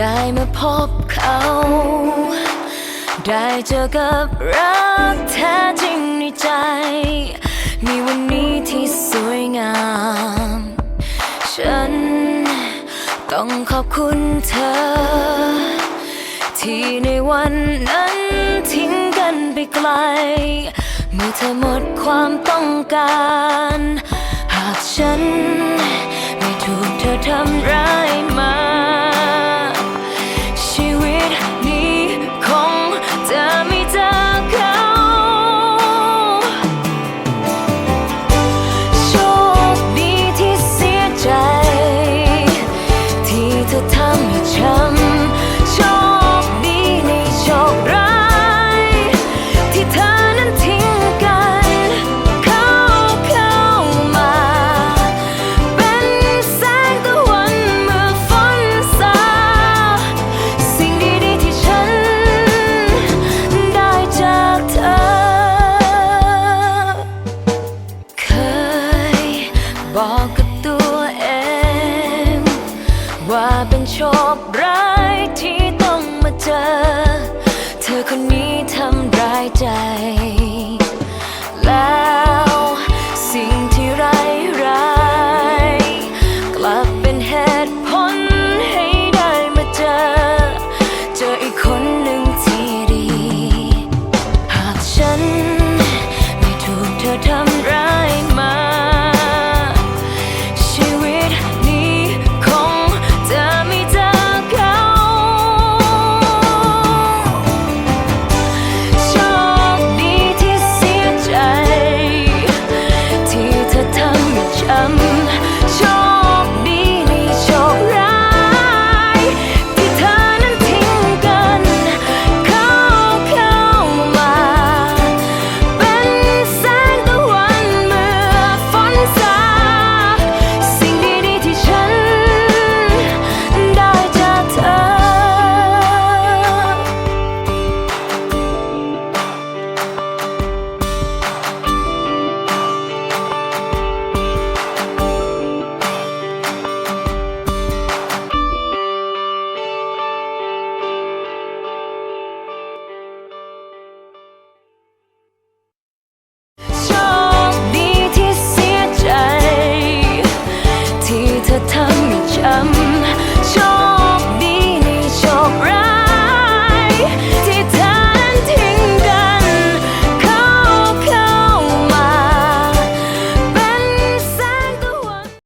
ได้มาพบเขา ได้เจอกับรักแท้จริงในใจ มีวันนี้ที่สวยงาม ฉันต้องขอบคุณเธอ ที่ในวันนั้นทิ้งกันไปไกล เมื่อเธอหมดความต้องการ หากฉันไม่ถูกเธอทำร้าย ให้ช้ำโชคดีในโชคร้าย ที่เธอนั้นทิ้งกัน เข้าเข้ามา เป็นแสงตะวันเมื่อฝนซา สิ่งดีๆที่ฉันได้จากเธอ เคยบอกกับ เป็นโชคร้ายที่ต้องมาเจอ เธอคนนี้ทำร้ายใจ